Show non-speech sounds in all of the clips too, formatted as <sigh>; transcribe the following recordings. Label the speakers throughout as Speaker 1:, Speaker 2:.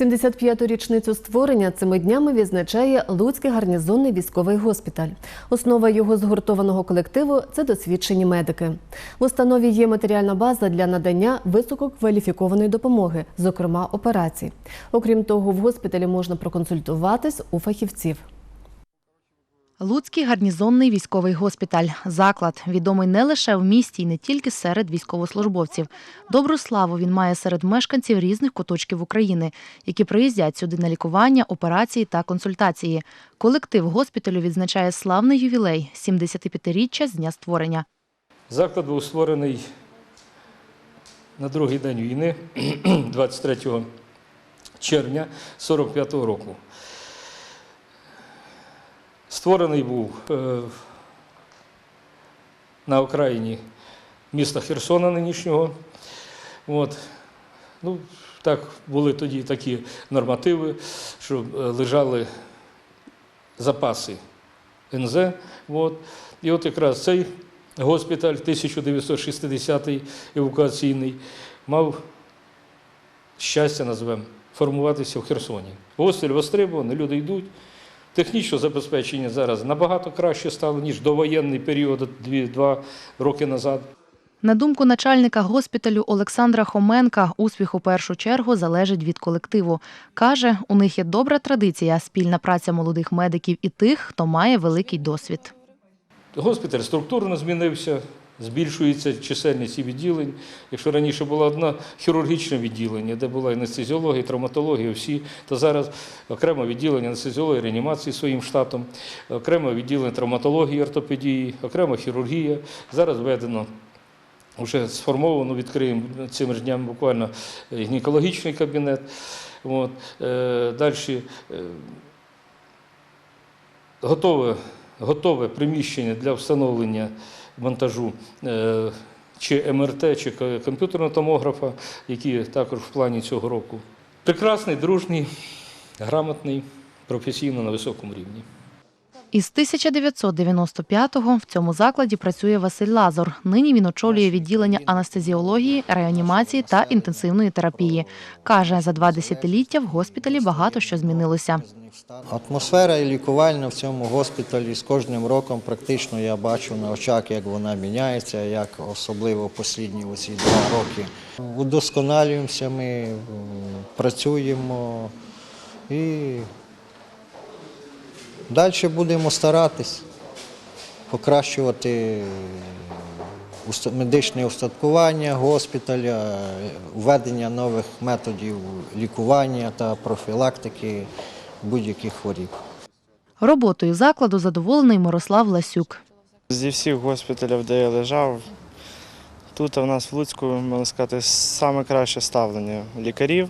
Speaker 1: 75-ту річницю створення цими днями відзначає Луцький гарнізонний військовий госпіталь. Основа його згуртованого колективу це досвідчені медики. В установі є матеріальна база для надання висококваліфікованої допомоги, зокрема операцій. Окрім того, в госпіталі можна проконсультуватись у фахівців.
Speaker 2: Луцький гарнізонний військовий госпіталь. Заклад відомий не лише в місті і не тільки серед військовослужбовців. Добру славу він має серед мешканців різних куточків України, які приїздять сюди на лікування, операції та консультації. Колектив госпіталю відзначає славний ювілей 75-річчя з дня створення.
Speaker 3: Заклад був створений на другий день війни, <clears throat> 23 червня 45-го року. Створений був е, на окраїні міста Херсона нинішнього. От. Ну, так, були тоді такі нормативи, що е, лежали запаси НЗ. От. І от якраз цей госпіталь 1960-й евакуаційний мав щастя, назвемо, формуватися в Херсоні. Госпіталь востребований, люди йдуть. Технічне забезпечення зараз набагато краще стало, ніж довоєнний період 2 роки назад.
Speaker 2: На думку начальника госпіталю Олександра Хоменка, успіх у першу чергу залежить від колективу. Каже, у них є добра традиція спільна праця молодих медиків і тих, хто має великий досвід.
Speaker 3: Госпіталь структурно змінився, збільшується чисельність і відділень. Якщо раніше було одне хірургічне відділення, де була анестезіологія, травматологія, всі, то зараз окремо відділення анестезіології, реанімації своїм штатом, окремо відділення травматології, ортопедії, окремо хірургія. Зараз введено. Вже сформовано, відкриємо цими ж днями буквально гінекологічний кабінет. От. Е, Далі е, готове, готове приміщення для встановлення монтажу е, чи МРТ, чи комп'ютерного томографа, які також в плані цього року. Прекрасний, дружний, грамотний, професійно на високому рівні.
Speaker 2: Із 1995-го в цьому закладі працює Василь Лазор. Нині він очолює відділення анестезіології, реанімації та інтенсивної терапії. Каже, за два десятиліття в госпіталі багато що змінилося.
Speaker 4: Атмосфера і лікувальна в цьому госпіталі з кожним роком практично я бачу на очах, як вона міняється, як особливо останні оці два роки. Удосконалюємося ми, працюємо і далі будемо старатись покращувати медичне устаткування госпіталя, введення нових методів лікування та профілактики будь-яких хворіб.
Speaker 2: Роботою закладу задоволений Мирослав Ласюк.
Speaker 5: Зі всіх госпіталів, де я лежав, тут у нас в Луцьку, можна сказати, саме краще ставлення лікарів.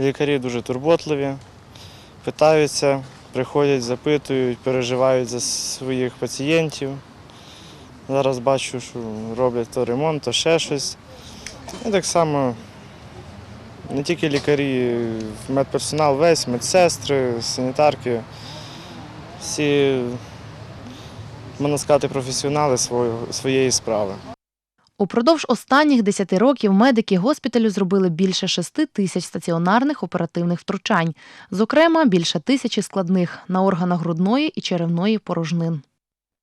Speaker 5: Лікарі дуже турботливі, питаються, приходять, запитують, переживають за своїх пацієнтів. Зараз бачу, що роблять то ремонт, то ще щось. І так само не тільки лікарі, медперсонал весь, медсестри, санітарки, всі можна сказати, професіонали своєї справи.
Speaker 2: Упродовж останніх 10 років медики госпіталю зробили більше 6 тисяч стаціонарних оперативних втручань, зокрема більше тисячі складних на органах грудної і черевної порожнин.